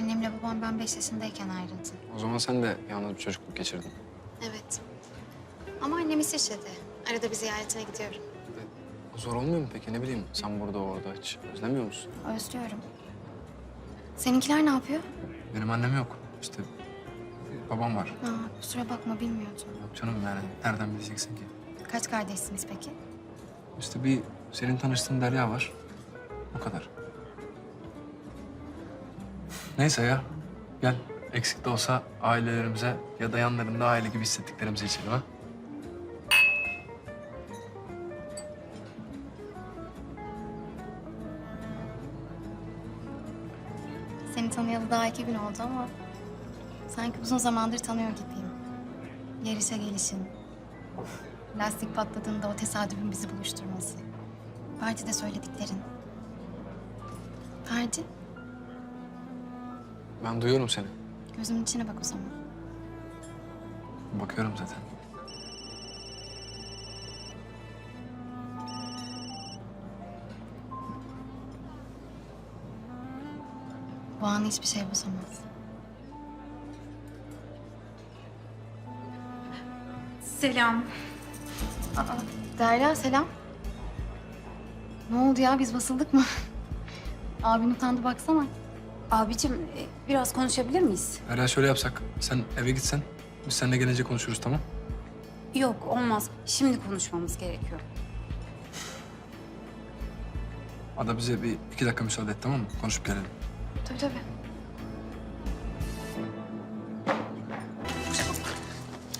Annemle babam ben beş yaşındayken ayrıldı. O zaman sen de yalnız bir çocukluk geçirdin. Evet. Ama annem İsviçre'de. Arada bir ziyaretine gidiyorum. Zor olmuyor mu peki? Ne bileyim sen burada orada hiç özlemiyor musun? Özlüyorum. Seninkiler ne yapıyor? Benim annem yok. İşte babam var. Aa, kusura bakma bilmiyordum. Yok canım yani nereden bileceksin ki? Kaç kardeşsiniz peki? İşte bir senin tanıştığın Derya var. O kadar. Neyse ya. Gel eksik de olsa ailelerimize ya da yanlarında aile gibi hissettiklerimizi içelim ha. Seni tanıyalı daha iki gün oldu ama... ...sanki uzun zamandır tanıyor gibiyim. Yarışa gelişin. Lastik patladığında o tesadüfün bizi buluşturması. Partide söylediklerin. Ferdi, Ben duyuyorum seni. gözümün içine bak o zaman. Bakıyorum zaten. Bu anı hiçbir şey bozamaz. Selam. Aa, Derya selam. Ne oldu ya biz basıldık mı? Abin utandı baksana. Abicim e, biraz konuşabilir miyiz? Derya şöyle yapsak. Sen eve gitsen. Biz seninle gelince konuşuruz tamam? Yok olmaz. Şimdi konuşmamız gerekiyor. Ada bize bir iki dakika müsaade et tamam mı? Konuşup gelelim. Tabii tabii.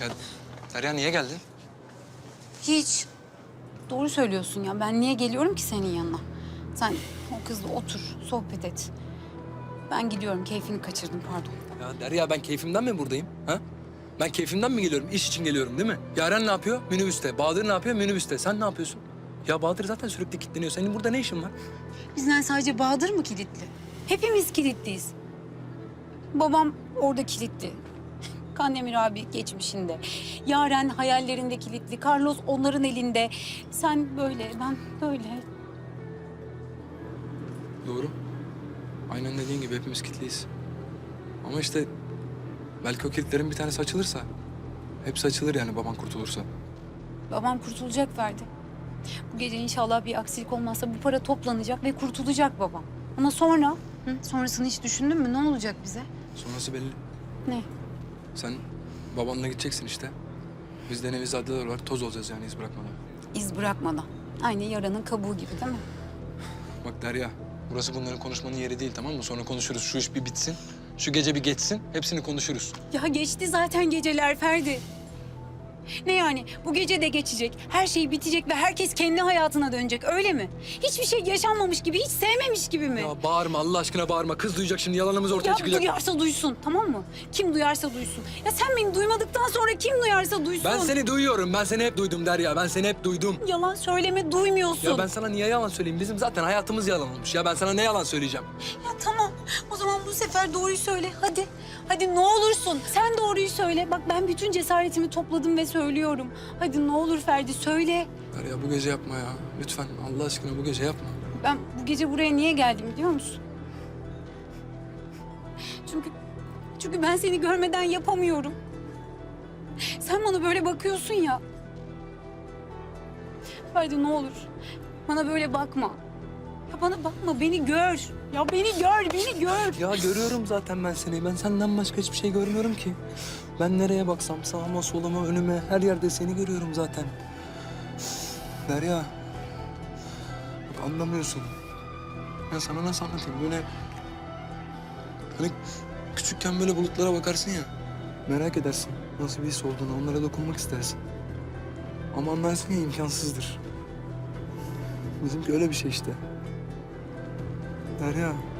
Ya Derya niye geldin? Hiç. Doğru söylüyorsun ya. Ben niye geliyorum ki senin yanına? Sen o kızla otur, sohbet et. Ben gidiyorum. Keyfini kaçırdım pardon. Ya Derya ben keyfimden mi buradayım? Ha? Ben keyfimden mi geliyorum? İş için geliyorum değil mi? Yaren ne yapıyor? Minibüste. Bahadır ne yapıyor? Minibüste. Sen ne yapıyorsun? Ya Bahadır zaten sürekli kilitleniyor. Senin burada ne işin var? Bizden sadece Bahadır mı kilitli? Hepimiz kilitliyiz. Babam orada kilitli. Kandemir abi geçmişinde. Yaren hayallerinde kilitli. Carlos onların elinde. Sen böyle, ben böyle. Doğru. Aynen dediğin gibi hepimiz kilitliyiz. Ama işte belki o kilitlerin bir tanesi açılırsa... ...hepsi açılır yani baban kurtulursa. Babam kurtulacak Ferdi. Bu gece inşallah bir aksilik olmazsa bu para toplanacak ve kurtulacak babam. Ama sonra, hı, sonrasını hiç düşündün mü? Ne olacak bize? Sonrası belli. Ne? Sen babanla gideceksin işte. Biz de Nevizadeler olarak toz olacağız yani iz bırakmadan. İz bırakmadan. Aynı yaranın kabuğu gibi değil mi? Bak Derya, burası bunların konuşmanın yeri değil tamam mı? Sonra konuşuruz. Şu iş bir bitsin. Şu gece bir geçsin. Hepsini konuşuruz. Ya geçti zaten geceler Ferdi. Ne yani? Bu gece de geçecek. Her şey bitecek ve herkes kendi hayatına dönecek. Öyle mi? Hiçbir şey yaşanmamış gibi, hiç sevmemiş gibi mi? Ya bağırma Allah aşkına bağırma. Kız duyacak şimdi yalanımız ortaya Ya çıkacak. duyarsa duysun tamam mı? Kim duyarsa duysun. Ya sen beni duymadıktan sonra kim duyarsa duysun. Ben seni duyuyorum. Ben seni hep duydum Derya. Ben seni hep duydum. Yalan söyleme duymuyorsun. Ya ben sana niye yalan söyleyeyim? Bizim zaten hayatımız yalan olmuş. Ya ben sana ne yalan söyleyeceğim? Ya tamam. O zaman bu sefer doğruyu söyle. Hadi. Hadi ne olursun. Sen doğruyu söyle. Bak ben bütün cesaretimi topladım ve söylüyorum. Hadi ne olur Ferdi söyle. Derya bu gece yapma ya. Lütfen Allah aşkına bu gece yapma. Ben bu gece buraya niye geldim biliyor musun? Çünkü çünkü ben seni görmeden yapamıyorum. Sen bana böyle bakıyorsun ya. Haydi ne olur. Bana böyle bakma. Ya bana bakma, beni gör. Ya beni gör, beni gör. Ya görüyorum zaten ben seni. Ben senden başka hiçbir şey görmüyorum ki. Ben nereye baksam sağıma soluma önüme her yerde seni görüyorum zaten. Derya. Bak anlamıyorsun. Ya sana nasıl anlatayım böyle... Hani küçükken böyle bulutlara bakarsın ya. Merak edersin nasıl bir his olduğunu, onlara dokunmak istersin. Ama anlarsın ya imkansızdır. Bizimki öyle bir şey işte. Derya.